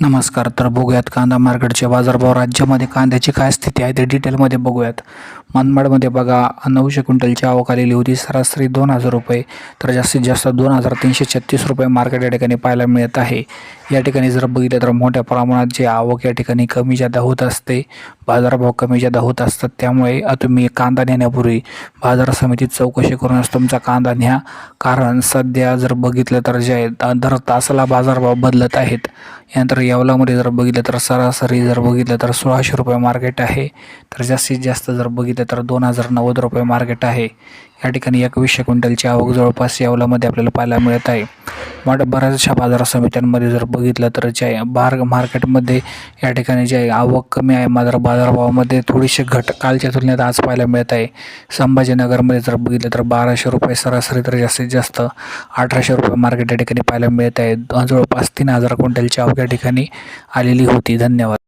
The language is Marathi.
नमस्कार तर बघूयात कांदा मार्केटचे बाजारभाव राज्यामध्ये कांद्याची काय स्थिती आहे ते डिटेलमध्ये बघूयात. मनमाडमध्ये बघा नऊशे क्विंटलची आवक आलेली होती. सरासरी दोन हजार रुपये तर जास्तीत जास्त दोन हजार तीनशे छत्तीस रुपये मार्केट या ठिकाणी पाहायला मिळत आहे. या ठिकाणी जर बघितलं तर मोठ्या प्रमाणात जे आवक या ठिकाणी कमी जादा होत असते बाजारभाव कमी जादा होत असतात. त्यामुळे तुम्ही कांदा नेण्यापूर्वी बाजार समितीत चौकशी करूनच तुमचा कांदा न्या. कारण सध्या जर बघितलं तर जे दर तासाला बाजारभाव बदलत आहेत. यानंतर येवलामध्ये जर बघितलं तर सरासरी जर बघितलं तर सोळाशे रुपये मार्केट आहे. तर जास्तीत जास्त जर बघितलं तर दोन हजार नव्वद रुपये मार्केट आहे. या ठिकाणी एकवीसशे क्विंटलची आवक जवळपास यावलामध्ये आपल्याला पाहायला मिळत आहे. मग बऱ्याचशा बाजार समित्यांमध्ये जर बघितलं तर जे बार मार्केटमध्ये या ठिकाणी जे आहे आवक कमी आहे. मात्र बाजारभावामध्ये थोडीशी घट कालच्या तुलनेत आज पाहायला मिळत आहे. संभाजीनगरमध्ये जर बघितलं तर बाराशे रुपये सरासरी तर जास्तीत जास्त अठराशे रुपये मार्केट या ठिकाणी पाहायला मिळत आहे. जवळपास तीन हजार क्विंटलची आवक या ठिकाणी आलेली होती. धन्यवाद.